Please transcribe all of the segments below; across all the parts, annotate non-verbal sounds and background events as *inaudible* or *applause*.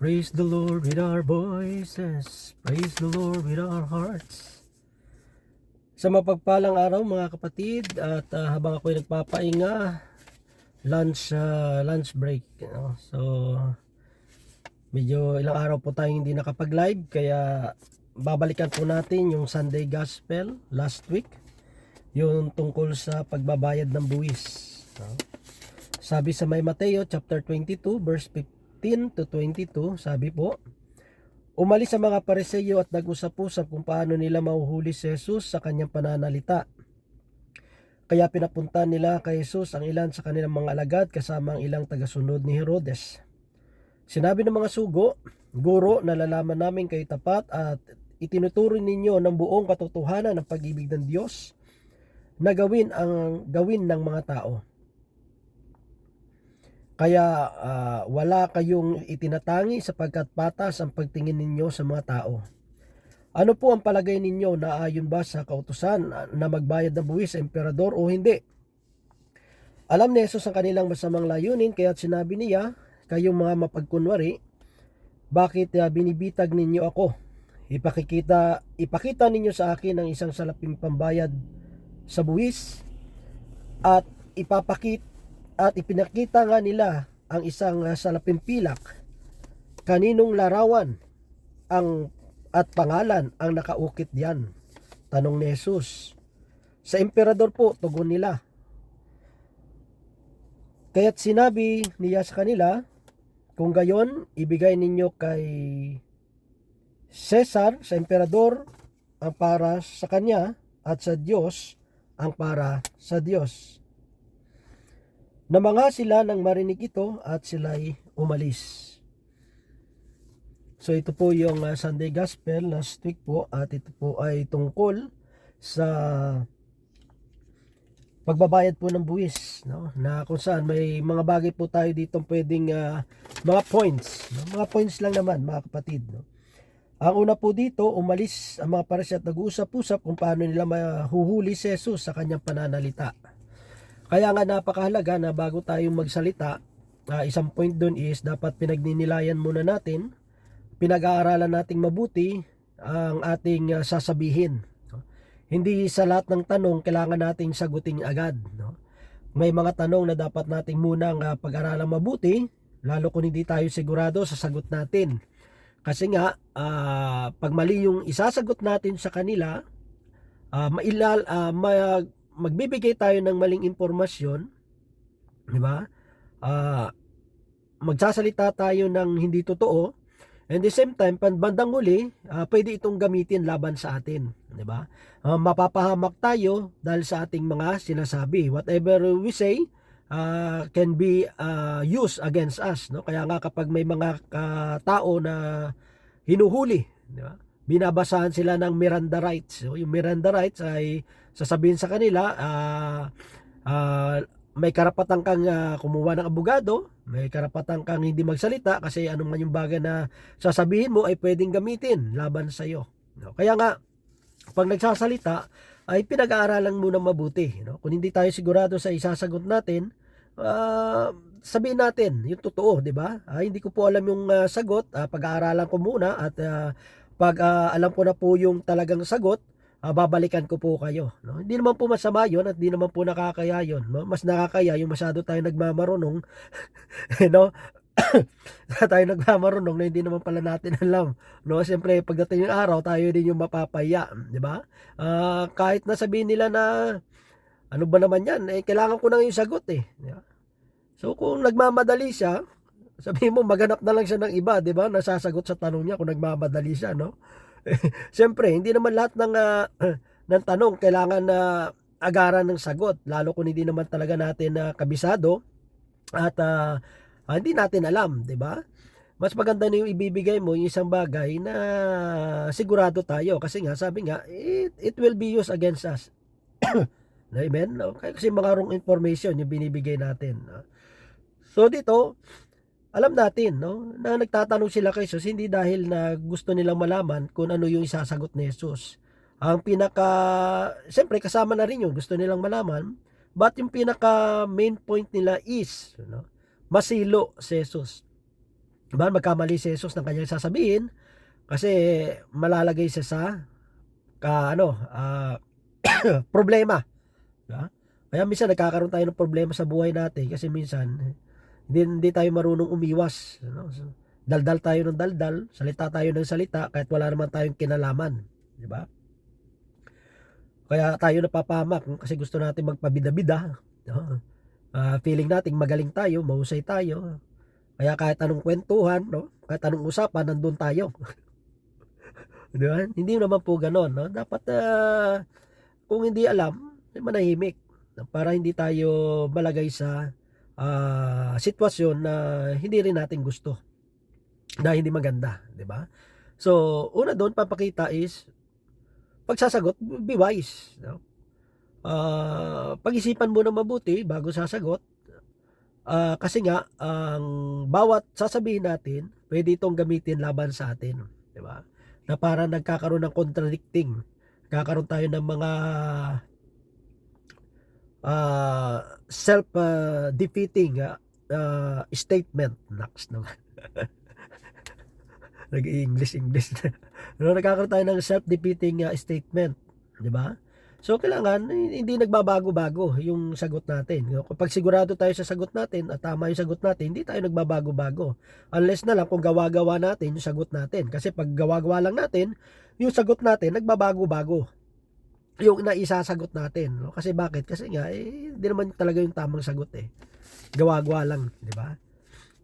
Praise the Lord with our voices. Praise the Lord with our hearts. Sa mapagpalang araw mga kapatid at ah, habang ako'y nagpapainga lunch ah, lunch break no? so medyo ilang araw po tayong hindi nakapag-live kaya babalikan po natin yung Sunday Gospel last week yung tungkol sa pagbabayad ng buwis no? sabi sa may Mateo chapter 22 verse 15 to 22 sabi po Umalis ang mga pareseyo at nag-usap-usap kung paano nila mahuhuli si Jesus sa kanyang pananalita. Kaya pinapunta nila kay Jesus ang ilan sa kanilang mga alagad kasama ang ilang tagasunod ni Herodes. Sinabi ng mga sugo, Guro, nalalaman namin kayo tapat at itinuturo ninyo ng buong katotohanan ng pag-ibig ng Diyos na gawin ang gawin ng mga tao. Kaya ah, wala kayong itinatangi sapagkat patas ang pagtingin ninyo sa mga tao. Ano po ang palagay ninyo na ayon ba sa kautusan na magbayad ng buwis sa emperador o hindi? Alam ni Jesus ang kanilang masamang layunin kaya sinabi niya, kayong mga mapagkunwari, bakit ah, binibitag ninyo ako? Ipakikita, ipakita ninyo sa akin ang isang salaping pambayad sa buwis at ipapakit at ipinakita nga nila ang isang uh, salaping pilak kaninong larawan ang at pangalan ang nakaukit diyan? Tanong ni Jesus. Sa emperador po tugon nila. Kaya't sinabi niya sa kanila kung gayon ibigay ninyo kay Cesar sa emperador ang para sa kanya at sa Diyos ang para sa Diyos Namanga sila nang marinig ito at sila'y umalis. So ito po yung uh, Sunday Gospel last week po at ito po ay tungkol sa pagbabayad po ng buwis no na kung saan may mga bagay po tayo dito pwedeng uh, mga points no? mga points lang naman mga kapatid no ang una po dito umalis ang mga parasya at nag-uusap-usap kung paano nila mahuhuli si Jesus sa kanyang pananalita kaya nga napakahalaga na bago tayong magsalita, uh, isang point doon is dapat pinagninilayan muna natin, pinag-aaralan nating mabuti ang ating uh, sasabihin. Hindi sa lahat ng tanong kailangan nating sagutin agad. No? May mga tanong na dapat nating munang uh, pag-aralan mabuti, lalo kung hindi tayo sigurado sa sagot natin. Kasi nga, uh, pag mali yung isasagot natin sa kanila, uh, mailal, uh, mag, magbibigay tayo ng maling impormasyon, di ba? Uh, magsasalita tayo ng hindi totoo, and the same time, bandang huli, uh, pwede itong gamitin laban sa atin, di ba? Uh, mapapahamak tayo dahil sa ating mga sinasabi. Whatever we say, uh, can be uh, used against us, no? Kaya nga kapag may mga uh, tao na hinuhuli, di ba? Binabasahan sila ng Miranda rights. So, yung Miranda rights ay sasabihin sa kanila, uh, uh, may karapatan kang uh, kumuha ng abogado, may karapatan kang hindi magsalita kasi anong man yung bagay na sasabihin mo ay pwedeng gamitin laban sa iyo. No? Kaya nga, pag nagsasalita, ay pinag-aaralan muna mabuti. No? Kung hindi tayo sigurado sa isasagot natin, uh, sabihin natin yung totoo, di ba? Uh, hindi ko po alam yung uh, sagot, uh, pag-aaralan ko muna at uh, pag uh, alam ko na po yung talagang sagot, uh, babalikan ko po kayo. No? Hindi naman po masama yun at hindi naman po nakakaya yun. No? Mas nakakaya yung masyado tayo nagmamarunong. *laughs* no? *coughs* tayo nagmamarunong na hindi naman pala natin alam. No? Siyempre, pagdating yung araw, tayo din yung mapapaya. Di ba? Uh, kahit na sabihin nila na ano ba naman yan, eh, kailangan ko na yung sagot eh. So kung nagmamadali siya, sabi mo, maganap na lang siya ng iba, di ba? Nasasagot sa tanong niya kung nagmamadali siya, no? *laughs* Siyempre, hindi naman lahat ng, uh, *clears throat* ng tanong kailangan na uh, agaran ng sagot, lalo kung hindi naman talaga natin uh, kabisado at uh, uh, hindi natin alam, di ba? Mas maganda na yung ibibigay mo yung isang bagay na sigurado tayo kasi nga sabi nga it, it will be used against us. *coughs* Amen? No? Kasi mga wrong information yung binibigay natin. So dito, alam natin no na nagtatanong sila kay Jesus hindi dahil na gusto nilang malaman kung ano yung isasagot ni Jesus. Ang pinaka siyempre kasama na rin yung gusto nilang malaman but yung pinaka main point nila is no masilo si Jesus. ba magkamali si Jesus ng kanyang sasabihin kasi malalagay siya sa ka ano ah, *coughs* problema diba? kaya minsan nagkakaroon tayo ng problema sa buhay natin kasi minsan hindi, hindi tayo marunong umiwas ano? So, daldal tayo ng daldal salita tayo ng salita kahit wala naman tayong kinalaman di ba kaya tayo napapahamak kasi gusto natin magpabida-bida no? Ah, feeling natin magaling tayo mahusay tayo kaya kahit anong kwentuhan, no? Kahit anong usapan, nandun tayo. *laughs* Di ba? Hindi naman po ganon, no? Dapat, ah, kung hindi alam, eh, manahimik. no? Para hindi tayo malagay sa ah, sitwasyon na hindi rin natin gusto. Na hindi maganda, di ba? So, una doon, papakita is, pagsasagot, be wise. No? Ah, pag-isipan mo na mabuti bago sasagot Ah, kasi nga ang bawat sasabihin natin, pwede itong gamitin laban sa atin, 'di ba? Na para nagkakaroon ng contradicting. Nagkakaroon tayo ng mga ah, self ah, defeating ah, ah, statement next naman. *laughs* Nag-English English. no, nagkakaroon tayo ng self defeating statement, 'di ba? So kailangan hindi nagbabago-bago yung sagot natin. Kapag sigurado tayo sa sagot natin at tama yung sagot natin, hindi tayo nagbabago-bago. Unless na lang kung gawa-gawa natin yung sagot natin. Kasi pag gawa-gawa lang natin, yung sagot natin nagbabago-bago. Yung naisasagot natin. No? Kasi bakit? Kasi nga, eh, hindi naman talaga yung tamang sagot eh. Gawa-gawa lang, di ba?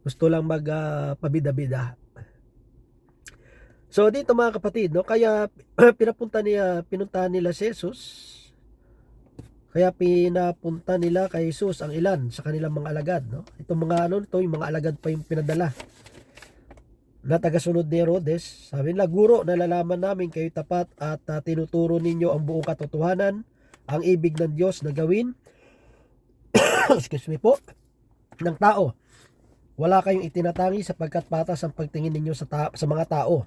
Gusto lang mag uh, pabida-bida. So dito mga kapatid, no, kaya *clears throat* pinapunta niya, pinuntahan nila si Jesus. Kaya pinapunta nila kay Jesus ang ilan sa kanilang mga alagad, no? Itong mga ano, ito yung mga alagad pa yung pinadala. Na tagasunod ni Herodes, sabi nila, Guro, nalalaman namin kayo tapat at uh, tinuturo ninyo ang buong katotohanan, ang ibig ng Diyos na gawin, *coughs* excuse me po, ng tao. Wala kayong itinatangi sapagkat patas ang pagtingin ninyo sa, ta- sa mga tao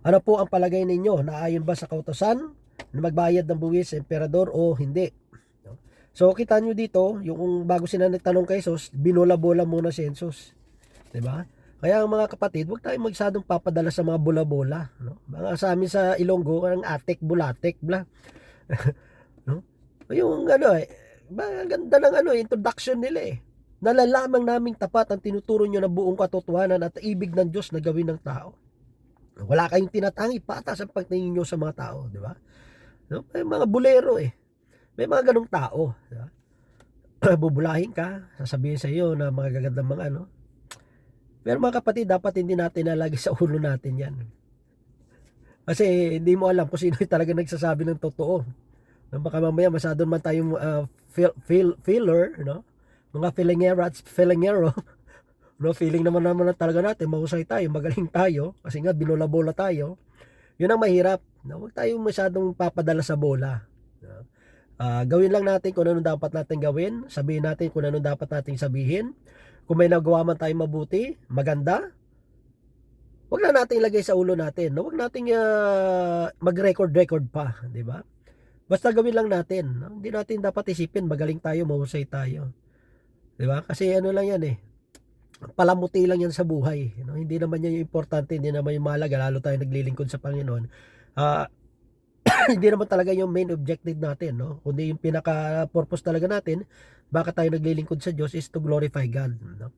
ano po ang palagay ninyo? Naayon ba sa kautosan na magbayad ng buwis sa emperador o hindi? So kita nyo dito, yung bago sila nagtanong kay Jesus, binola-bola muna si Jesus. 'Di ba? Kaya ang mga kapatid, huwag tayong magsadong papadala sa mga bola-bola, no? Mga sa amin sa Ilonggo, ang atik, bulatik, bla. *laughs* no? Yung ano eh, ganda ng ano, introduction nila eh. Nalalamang naming tapat ang tinuturo nyo ng buong katotohanan at ibig ng Diyos na gawin ng tao. Wala kayong tinatangi, patas ang pagtingin nyo sa mga tao, di ba? No? May mga bulero eh. May mga ganong tao, di ba? *clears throat* Bubulahin ka, sasabihin sa iyo na mga gagandang mga ano. Pero mga kapatid, dapat hindi natin nalagi sa ulo natin yan. Kasi hindi mo alam kung sino talaga nagsasabi ng totoo. Baka mamaya masyado man tayong uh, feel, feel, feeler, no? Mga feelingero at *laughs* feelingero No, feeling naman naman na talaga natin, mahusay tayo, magaling tayo, kasi nga binola-bola tayo. Yun ang mahirap. No? Huwag tayong masyadong papadala sa bola. No? Uh, gawin lang natin kung ano dapat natin gawin, sabihin natin kung ano dapat natin sabihin. Kung may nagawa man tayo mabuti, maganda, Huwag na natin ilagay sa ulo natin. No? Huwag nating uh, mag-record-record pa, di ba? Basta gawin lang natin. No? Hindi natin dapat isipin magaling tayo, mahusay tayo. Di ba? Kasi ano lang yan eh palamuti lang yan sa buhay. No? Hindi naman yan yung importante, hindi naman yung mahalaga, lalo tayo naglilingkod sa Panginoon. Uh, hindi naman talaga yung main objective natin, no? Kundi yung pinaka-purpose talaga natin, bakit tayo naglilingkod sa Diyos is to glorify God, no?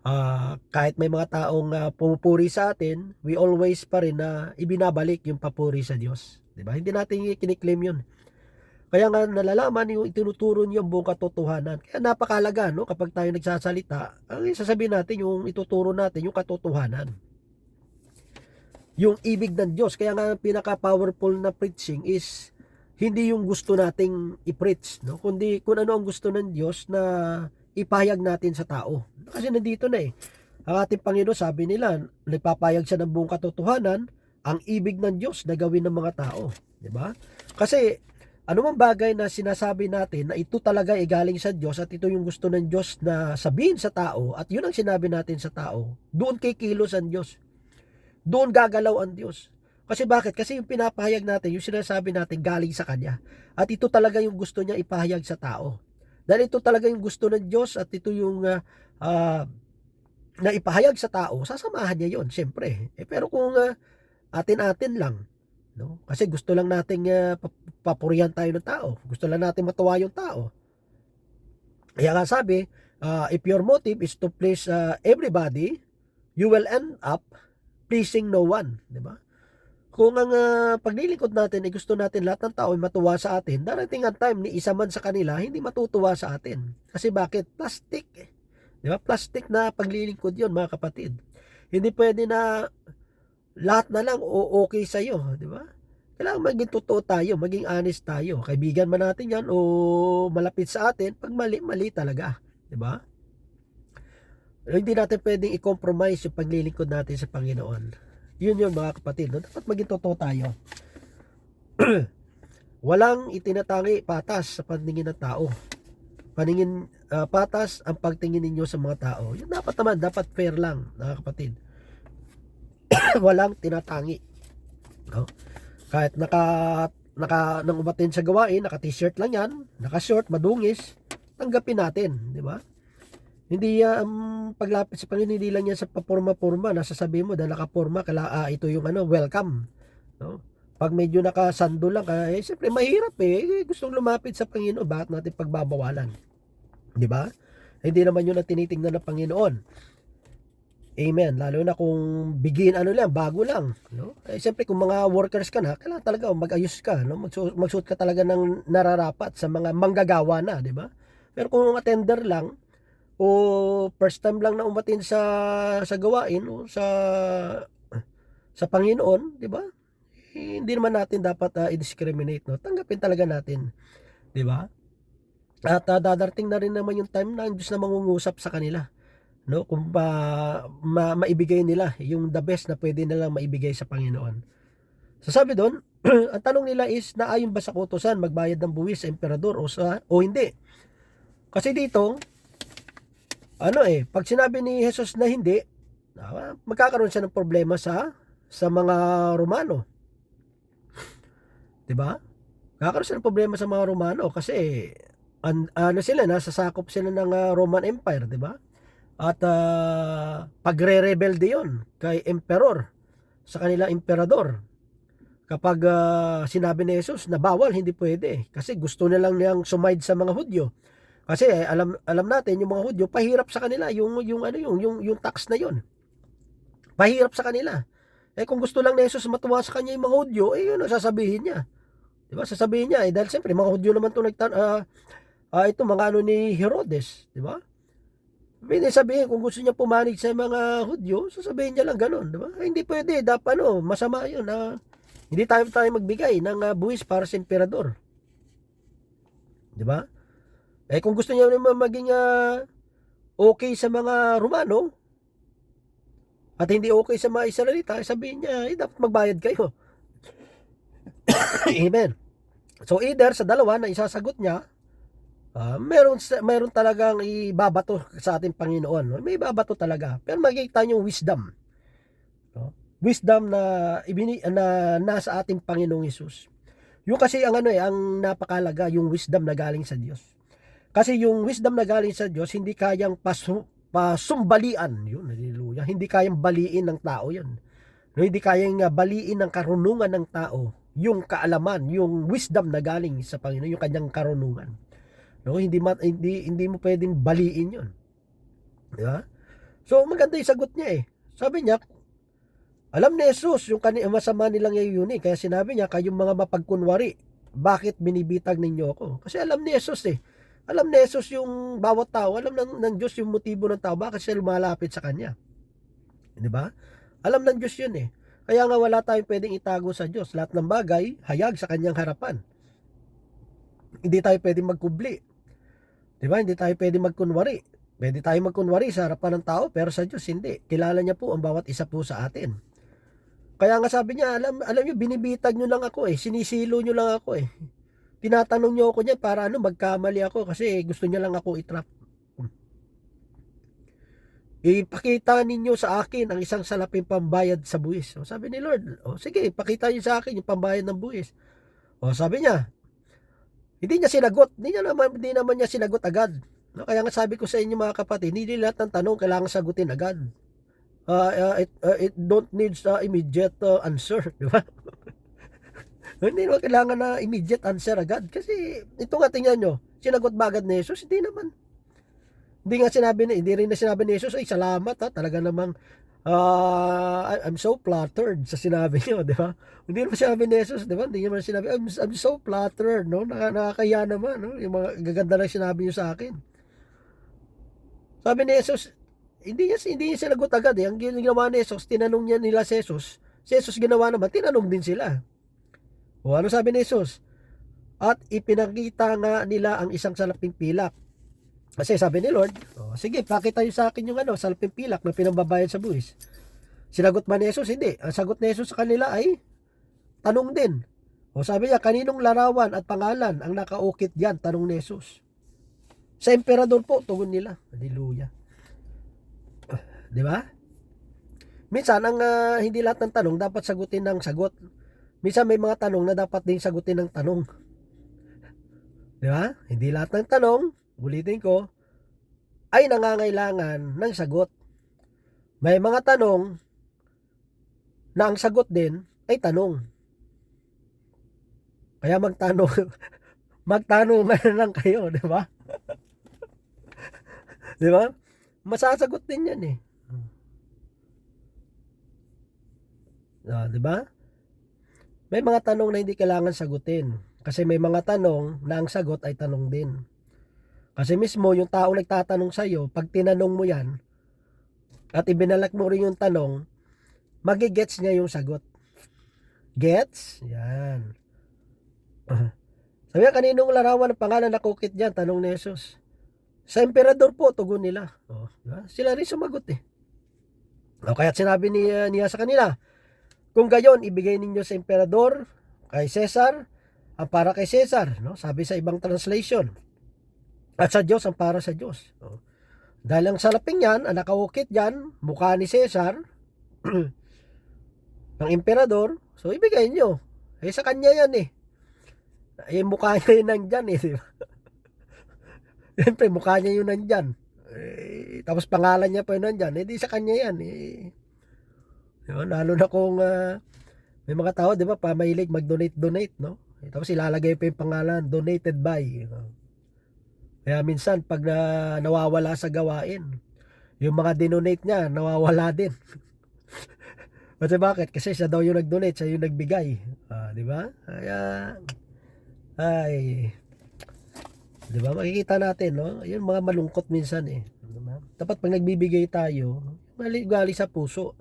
Uh, kahit may mga taong uh, pumupuri sa atin, we always pa rin na ibinabalik yung papuri sa Diyos. 'Di ba? Hindi natin kiniklaim 'yun. Kaya nga nalalaman yung itinuturo niyo buong katotohanan. Kaya napakalaga no kapag tayo nagsasalita, ang sasabihin natin yung ituturo natin yung katotohanan. Yung ibig ng Diyos. Kaya nga pinaka-powerful na preaching is hindi yung gusto nating i-preach, no? Kundi kung ano ang gusto ng Diyos na ipahayag natin sa tao. Kasi nandito na eh. Ang ating Panginoon sabi nila, nagpapayag siya ng buong katotohanan, ang ibig ng Diyos na gawin ng mga tao, 'di ba? Kasi ano mang bagay na sinasabi natin na ito talaga ay galing sa Diyos at ito yung gusto ng Diyos na sabihin sa tao at yun ang sinabi natin sa tao, doon kay kilos ang Diyos. Doon gagalaw ang Diyos. Kasi bakit? Kasi yung pinapahayag natin, yung sinasabi natin galing sa Kanya. At ito talaga yung gusto niya ipahayag sa tao. Dahil ito talaga yung gusto ng Diyos at ito yung uh, uh, na ipahayag sa tao, sasamahan niya yon syempre. Eh, pero kung ah, atin-atin lang, no? Kasi gusto lang nating uh, papurihan tayo ng tao. Gusto lang natin matuwa yung tao. Kaya nga sabi, uh, if your motive is to please uh, everybody, you will end up pleasing no one, di ba? Kung ang uh, paglilingkod natin ay gusto natin lahat ng tao ay matuwa sa atin, darating ang time ni isa man sa kanila hindi matutuwa sa atin. Kasi bakit? Plastic. Eh. Di ba? Plastic na paglilingkod yon mga kapatid. Hindi pwede na lahat na lang o okay sa iyo, di ba? Kailangan maging totoo tayo, maging honest tayo. Kaibigan man natin yan o malapit sa atin, pag mali, mali talaga. Di ba? Hindi natin pwedeng i-compromise yung paglilingkod natin sa Panginoon. Yun yun mga kapatid. No? Dapat maging totoo tayo. *clears throat* Walang itinatangi patas sa paningin ng tao. Paningin uh, patas ang pagtingin ninyo sa mga tao. Yun dapat naman, dapat fair lang, mga kapatid. *clears throat* Walang tinatangi. No? Kahit naka naka nang umatin sa gawain, naka t-shirt lang yan, naka short, madungis, tanggapin natin, di ba? Hindi um, paglapit sa Panginoon, hindi lang yan sa paporma-porma. Nasasabi mo, dahil nakaporma, kala, ah, ito yung ano, welcome. No? Pag medyo nakasando lang ka, eh, siyempre mahirap eh. Gustong lumapit sa Panginoon, bakit natin pagbabawalan? Di ba? Hindi naman yun ang tinitingnan ng Panginoon. Amen. Lalo na kung begin ano lang, bago lang, no? Eh siyempre kung mga workers ka na, kailangan talaga mag-ayos ka, no? Magsu- magsuot ka talaga ng nararapat sa mga manggagawa na, di ba? Pero kung attender lang, o first time lang na umatin sa sa gawain o sa sa Panginoon, 'di ba? Hindi naman natin dapat uh, i-discriminate, no? Tanggapin talaga natin, 'di ba? At uh, dadarating na rin naman yung time na ang Diyos na mangungusap sa kanila, no? Kung pa ma, maibigay nila yung the best na pwede nilang maibigay sa Panginoon. So sabi doon, *clears throat* ang tanong nila is naayon ba sa kutusan magbayad ng buwis sa emperador o sa o hindi? Kasi dito, ano eh, pag sinabi ni Jesus na hindi, ah, magkakaroon siya ng problema sa sa mga Romano. 'Di ba? Magkakaroon siya ng problema sa mga Romano kasi an, ano sila, nasa sakop sila ng uh, Roman Empire, 'di ba? At uh, pagre-rebelde 'yon kay emperor sa kanila emperador. Kapag uh, sinabi ni Jesus na bawal, hindi pwede kasi gusto nilang niyang sumaid sa mga Hudyo. Kasi eh, alam alam natin yung mga Hudyo pahirap sa kanila yung yung ano yung yung, yung tax na yon. Pahirap sa kanila. Eh kung gusto lang ni Jesus matuwa sa kanya yung mga Hudyo, eh yun ang sasabihin niya. 'Di ba? Sasabihin niya eh dahil siyempre mga Hudyo naman 'to nagtan uh, uh, ito mga ano ni Herodes, 'di ba? Pwede sabihin kung gusto niya pumanig sa mga Hudyo, sasabihin niya lang ganun, 'di ba? Eh, hindi pwede, dapat ano, masama 'yun na uh, hindi tayo tayo magbigay ng uh, buwis para sa emperador. 'Di ba? Eh kung gusto niya naman maging uh, okay sa mga Romano at hindi okay sa mga Israelita, sabihin niya, eh, dapat magbayad kayo. *coughs* Amen. So either sa dalawa na isasagot niya, uh, meron meron talagang ibabato sa ating Panginoon. May ibabato talaga. Pero makikita niyo wisdom. No? Wisdom na ibini na nasa ating Panginoong Hesus. Yung kasi ang ano eh, ang napakalaga, yung wisdom na galing sa Diyos. Kasi yung wisdom na galing sa Diyos, hindi kayang pasu, pasumbalian. Yun, hallelujah. Hindi kayang baliin ng tao yun. No, hindi kayang uh, baliin ng karunungan ng tao. Yung kaalaman, yung wisdom na galing sa Panginoon, yung kanyang karunungan. No, hindi, ma, hindi, hindi mo pwedeng baliin yun. Di ba? So, maganda yung sagot niya eh. Sabi niya, alam ni Jesus yung kani masama nilang yun eh. Kaya sinabi niya, kayong mga mapagkunwari, bakit binibitag ninyo ako? Kasi alam ni Jesus eh alam ni Jesus yung bawat tao, alam ng, ng Diyos yung motibo ng tao, bakit siya lumalapit sa Kanya. Di ba? Alam ng Diyos yun eh. Kaya nga wala tayong pwedeng itago sa Diyos. Lahat ng bagay, hayag sa Kanyang harapan. Hindi tayo pwedeng magkubli. Di ba? Hindi tayo pwedeng magkunwari. Pwede tayo magkunwari sa harapan ng tao, pero sa Diyos hindi. Kilala niya po ang bawat isa po sa atin. Kaya nga sabi niya, alam, alam niyo, binibitag niyo lang ako eh. Sinisilo niyo lang ako eh. Tinatanong niyo ako niyan para ano magkamali ako kasi gusto niya lang ako itrap. Ipakita ninyo sa akin ang isang salaping pambayad sa buwis. O, sabi ni Lord, o, sige, ipakita niyo sa akin yung pambayad ng buwis. O, sabi niya, hindi niya sinagot. Hindi, niya naman, hindi naman niya sinagot agad. No, kaya nga sabi ko sa inyo mga kapatid, hindi lahat ng tanong kailangan sagutin agad. Uh, uh, it, uh, it don't needs uh, immediate uh, answer, *laughs* di ba? Hindi naman kailangan na immediate answer agad. Kasi ito nga tingnan nyo, sinagot ba agad ni Jesus? Hindi naman. Hindi nga sinabi ni, hindi rin na sinabi ni Jesus, ay salamat ha, talaga namang uh, I'm so flattered sa sinabi niyo, *laughs* di ba? Hindi naman sinabi ni Jesus, di ba? Hindi naman sinabi, I'm, I'm so flattered, no? Naka, nakakaya naman, no? Yung mga gaganda lang sinabi niyo sa akin. Sabi ni Jesus, hindi niya, hindi niya sinagot agad eh. Ang ginawa ni Jesus, tinanong niya nila si Jesus. Si Jesus ginawa naman, tinanong din sila. O ano sabi ni Jesus? At ipinakita nga nila ang isang salaping pilak. Kasi sabi ni Lord, oh, sige, pakita niyo sa akin yung ano, salaping pilak na pinambabayad sa buwis. Sinagot ba ni Jesus? Hindi. Ang sagot ni Jesus sa kanila ay tanong din. O sabi niya, kaninong larawan at pangalan ang nakaukit diyan? Tanong ni Jesus. Sa emperador po, tugon nila. Hallelujah. Di ba? Minsan, ang ah, hindi lahat ng tanong dapat sagutin ng sagot. Minsan may mga tanong na dapat din sagutin ng tanong. Di ba? Hindi lahat ng tanong, ulitin ko, ay nangangailangan ng sagot. May mga tanong na ang sagot din ay tanong. Kaya magtanong, *laughs* magtanong na lang kayo, di ba? *laughs* di ba? Masasagot din yan eh. Ah, di ba? May mga tanong na hindi kailangan sagutin. Kasi may mga tanong na ang sagot ay tanong din. Kasi mismo yung tao nagtatanong sa iyo, pag tinanong mo yan, at ibinalak mo rin yung tanong, magigets niya yung sagot. Gets? Yan. *laughs* Sabi niya, kaninong larawan ng pangalan na kukit dyan? Tanong ni Jesus. Sa emperador po, tugon nila. Oh, diba? Sila rin sumagot eh. O, kaya sinabi ni, uh, niya sa kanila, kung gayon, ibigay ninyo sa emperador, kay Cesar, ang para kay Cesar. No? Sabi sa ibang translation. At sa Diyos, ang para sa Diyos. No? Dahil ang salaping yan, ang nakaukit dyan, mukha ni Cesar, *clears throat* ng emperador, so ibigay nyo. Eh, sa kanya yan eh. Eh, mukha *laughs* niya yun nandyan eh. Di? *laughs* Siyempre, mukha niya yun nandyan. Eh, tapos pangalan niya pa yun nandyan. Eh, di sa kanya yan eh. Yun, lalo na kung ah, may mga tao, di ba, pamahilig mag-donate-donate, no? Tapos ilalagay pa yung pangalan, donated by. you. Kaya minsan, pag na, nawawala sa gawain, yung mga dinonate niya, nawawala din. *laughs* Kasi bakit? Kasi siya daw yung nag-donate, siya yung nagbigay. Ah, di ba? Kaya, ay, di ba? Makikita natin, no? Yung mga malungkot minsan eh. Di ba? Dapat pag nagbibigay tayo, mali gali sa puso.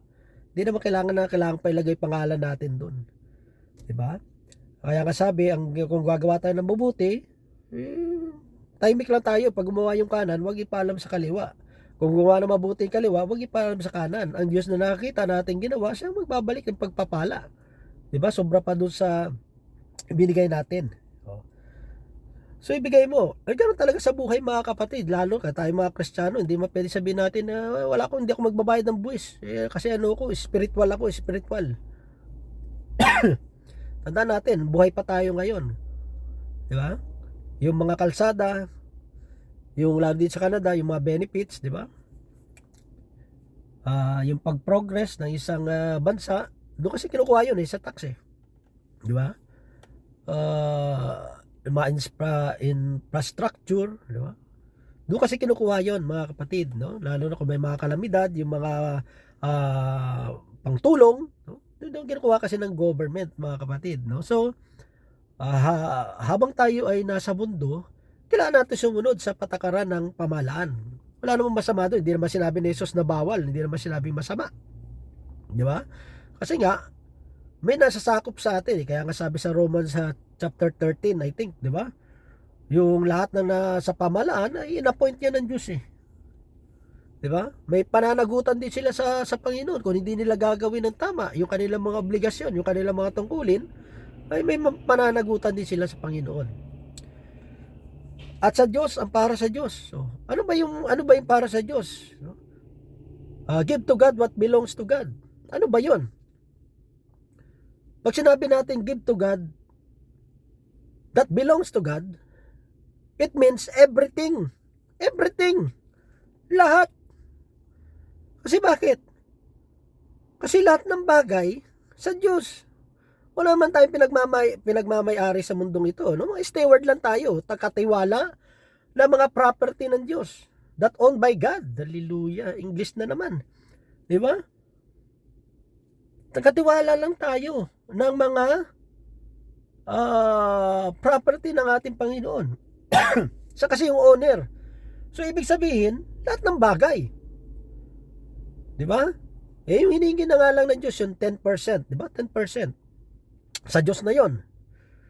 Hindi naman kailangan na kailangan pa ilagay pangalan natin doon. Di ba? Kaya nga sabi, ang, kung gagawa tayo ng mabuti, eh, timing lang tayo. Pag gumawa yung kanan, huwag ipaalam sa kaliwa. Kung gumawa ng mabuti yung kaliwa, huwag ipaalam sa kanan. Ang Diyos na nakakita natin ginawa, siya magbabalik ng pagpapala. Di ba? Sobra pa doon sa binigay natin. So ibigay mo. Ay ganun talaga sa buhay mga kapatid. Lalo ka tayo mga Kristiyano, hindi mo pwede sabihin natin na wala ko, hindi ako magbabayad ng buwis. Eh, kasi ano ko, spiritual ako, spiritual. *coughs* Tandaan natin, buhay pa tayo ngayon. Di ba? Yung mga kalsada, yung lalo dito sa Canada, yung mga benefits, di ba? Ah, yung pag-progress ng isang ah, bansa, doon kasi kinukuha yun eh, sa tax eh. Di ba? Ah, yung mga infra, infrastructure, di ba? Doon kasi kinukuha yon mga kapatid, no? Lalo na kung may mga kalamidad, yung mga ah, pangtulong, no? Doon kinukuha kasi ng government, mga kapatid, no? So, ah, ha- habang tayo ay nasa mundo, kailangan natin sumunod sa patakaran ng pamalaan. Wala namang masama doon. Hindi naman sinabi ni Jesus na bawal. Hindi naman sinabing masama. Di ba? Kasi nga, may nasasakop sa atin. Eh. Kaya nga sabi sa Romans sa chapter 13, I think, di ba? Yung lahat na nasa pamalaan, ay in-appoint niya ng Diyos eh. Di ba? May pananagutan din sila sa, sa Panginoon kung hindi nila gagawin ng tama. Yung kanilang mga obligasyon, yung kanilang mga tungkulin, ay may ma- pananagutan din sila sa Panginoon. At sa Diyos, ang para sa Diyos. So, ano ba yung ano ba yung para sa Diyos? No? Ah, give to God what belongs to God. Ano ba 'yon? Pag sinabi natin give to God that belongs to God, it means everything Everything. Lahat. Kasi bakit? Kasi lahat ng bagay sa Diyos. Wala man tayong pinagmamay, pinagmamayari sa mundong ito. No? Mga steward lang tayo. Takatiwala na mga property ng Diyos. That owned by God. Hallelujah. English na naman. Di ba? Takatiwala lang tayo ng mga ah, property ng ating Panginoon. *coughs* Sa kasi yung owner. So, ibig sabihin, lahat ng bagay. Di ba? Eh, yung hiningi na nga lang ng Diyos, yung 10%. Di ba? 10%. Sa Diyos na yon.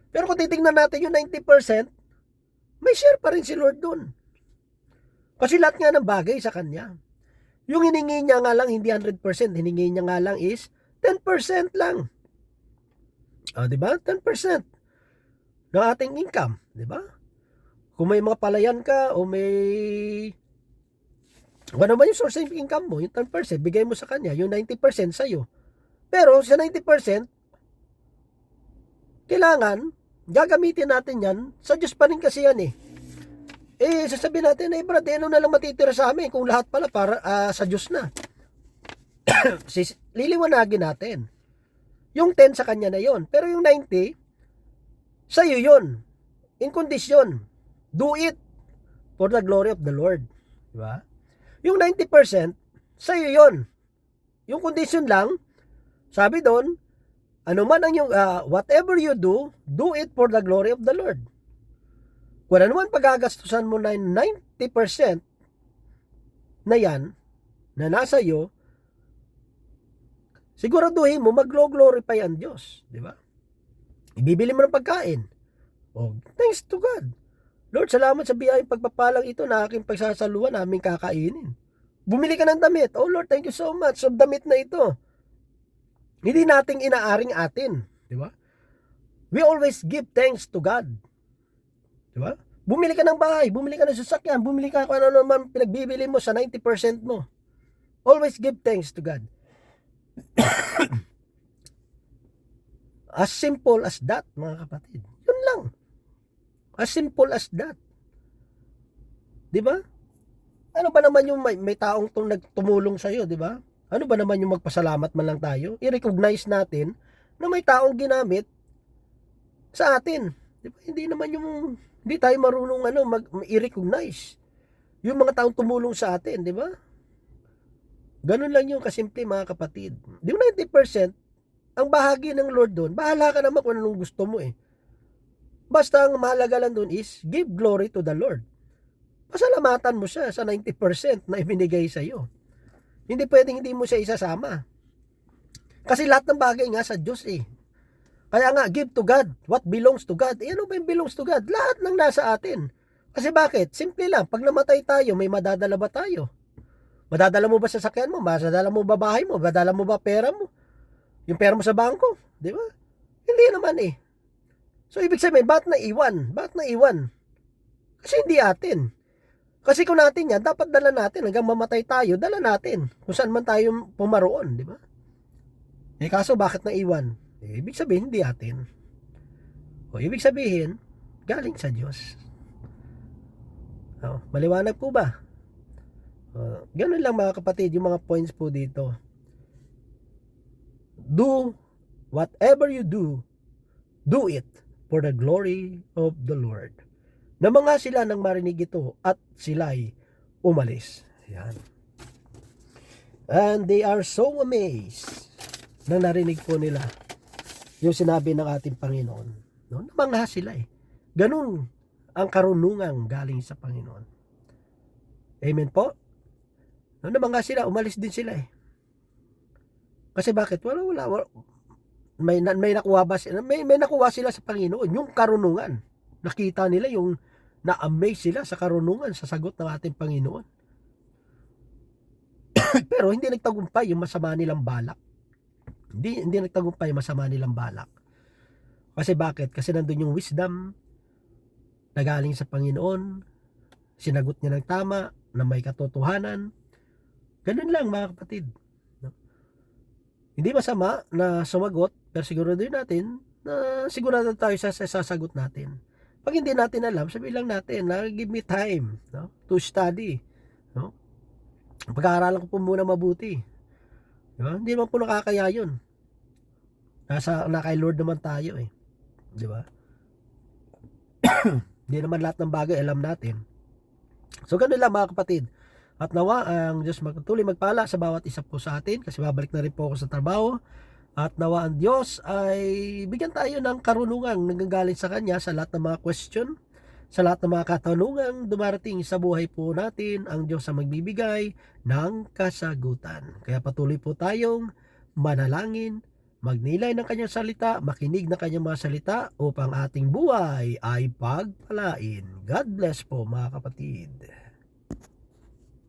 Pero kung titingnan natin yung 90%, may share pa rin si Lord dun. Kasi lahat nga ng bagay sa Kanya. Yung hiningi niya nga lang, hindi 100%. Hiningi niya nga lang is 10% lang. Ah, di ba? 10% ng ating income, di ba? Kung may mga palayan ka o may ano ba yung source of income mo, yung 10%, bigay mo sa kanya, yung 90% sa'yo. Pero sa 90%, kailangan, gagamitin natin yan, sa Diyos pa rin kasi yan eh. Eh, sasabihin natin, eh brad, eh, ano na lang matitira sa amin kung lahat pala para ah, sa Diyos na. *coughs* Sis, liliwanagin natin. Yung 10 sa kanya na yon Pero yung 90, sa'yo yon In condition, do it for the glory of the Lord. Di ba? Yung 90%, sa'yo yon Yung condition lang, sabi doon, ano man ang yung, ah, whatever you do, do it for the glory of the Lord. Kung ano man pagagastusan mo na yung 90% na yan, na nasa iyo, siguraduhin mo mag-glorify ang Diyos. Di ba? Ibibili mo ng pagkain. Oh, thanks to God. Lord, salamat sa biyayang pagpapalang ito na aking pagsasaluhan naming kakainin. Bumili ka ng damit. Oh Lord, thank you so much sa damit na ito. Hindi nating inaaring atin. Di ba? We always give thanks to God. Di ba? Bumili ka ng bahay, bumili ka ng sasakyan, bumili ka kung ano naman pinagbibili mo sa 90% mo. Always give thanks to God. As simple as that, mga kapatid. Yun lang. As simple as that. Di ba? Ano ba naman yung may, may taong tum, nagtumulong sa iyo, di ba? Ano ba naman yung magpasalamat man lang tayo? I-recognize natin na may taong ginamit sa atin. Di ba? Hindi naman yung hindi tayo marunong ano mag i-recognize yung mga taong tumulong sa atin, di ba? Ganun lang yung kasimple mga kapatid. Ba 90% ang bahagi ng Lord doon, bahala ka naman kung anong gusto mo eh. Basta ang mahalaga lang doon is give glory to the Lord. Pasalamatan mo siya sa 90% na ibinigay sa iyo. Hindi pwedeng hindi mo siya isasama. Kasi lahat ng bagay nga sa Diyos eh. Kaya nga, give to God what belongs to God. Eh, ano ba yung belongs to God? Lahat ng nasa atin. Kasi bakit? Simple lang. Pag namatay tayo, may madadala ba tayo? Madadala mo ba sa sakyan mo? Madadala mo ba bahay mo? Madadala mo ba pera mo? Yung pera mo sa bangko? Di ba? Hindi naman eh. So, ibig sabihin, bakit na iwan? Bakit na iwan? Kasi hindi atin. Kasi kung natin yan, dapat dala natin. Hanggang mamatay tayo, dala natin. Kung saan man tayo pumaroon, di ba? Eh kaso, bakit na iwan? Eh, ibig sabihin, hindi atin. O, ibig sabihin, galing sa Diyos. O, maliwanag po ba? O, ganun lang mga kapatid, yung mga points po dito. Do whatever you do, do it for the glory of the Lord. Na mga sila nang marinig ito at sila'y umalis. Yan. And they are so amazed na narinig po nila yung sinabi ng ating Panginoon. No? Namangha sila eh. Ganun ang karunungan galing sa Panginoon. Amen po? No, namangha sila, umalis din sila eh. Kasi bakit? Wala, wala, wala. May, may nakuha ba sila? May, may nakuha sila sa Panginoon. Yung karunungan. Nakita nila yung na-amaze sila sa karunungan, sa sagot ng ating Panginoon. *coughs* Pero hindi nagtagumpay yung masama nilang balak. Hindi, hindi nagtagumpay yung masama nilang balak. Kasi bakit? Kasi nandun yung wisdom na galing sa Panginoon. Sinagot niya ng tama, na may katotohanan. Ganun lang mga kapatid. No? Hindi masama na sumagot, pero siguro din natin na sigurado tayo sa, sa sasagot natin. Pag hindi natin alam, sabihin lang natin na give me time no? to study. No? Pag-aaralan ko po muna mabuti. Di ba? Hindi naman po nakakaya yun. Nasa, na kay Lord naman tayo eh. Di ba? *coughs* Hindi naman lahat ng bagay alam natin. So ganun lang mga kapatid. At nawa ang Diyos magtuloy magpala sa bawat isa po sa atin kasi babalik na rin po ako sa trabaho. At nawa ang Diyos ay bigyan tayo ng karunungang nanggagaling sa Kanya sa lahat ng mga question, sa lahat ng mga katanungang dumarating sa buhay po natin, ang Diyos ang magbibigay ng kasagutan. Kaya patuloy po tayong manalangin, magnilay ng kanyang salita, makinig ng kanyang mga salita upang ating buhay ay pagpalain. God bless po mga kapatid.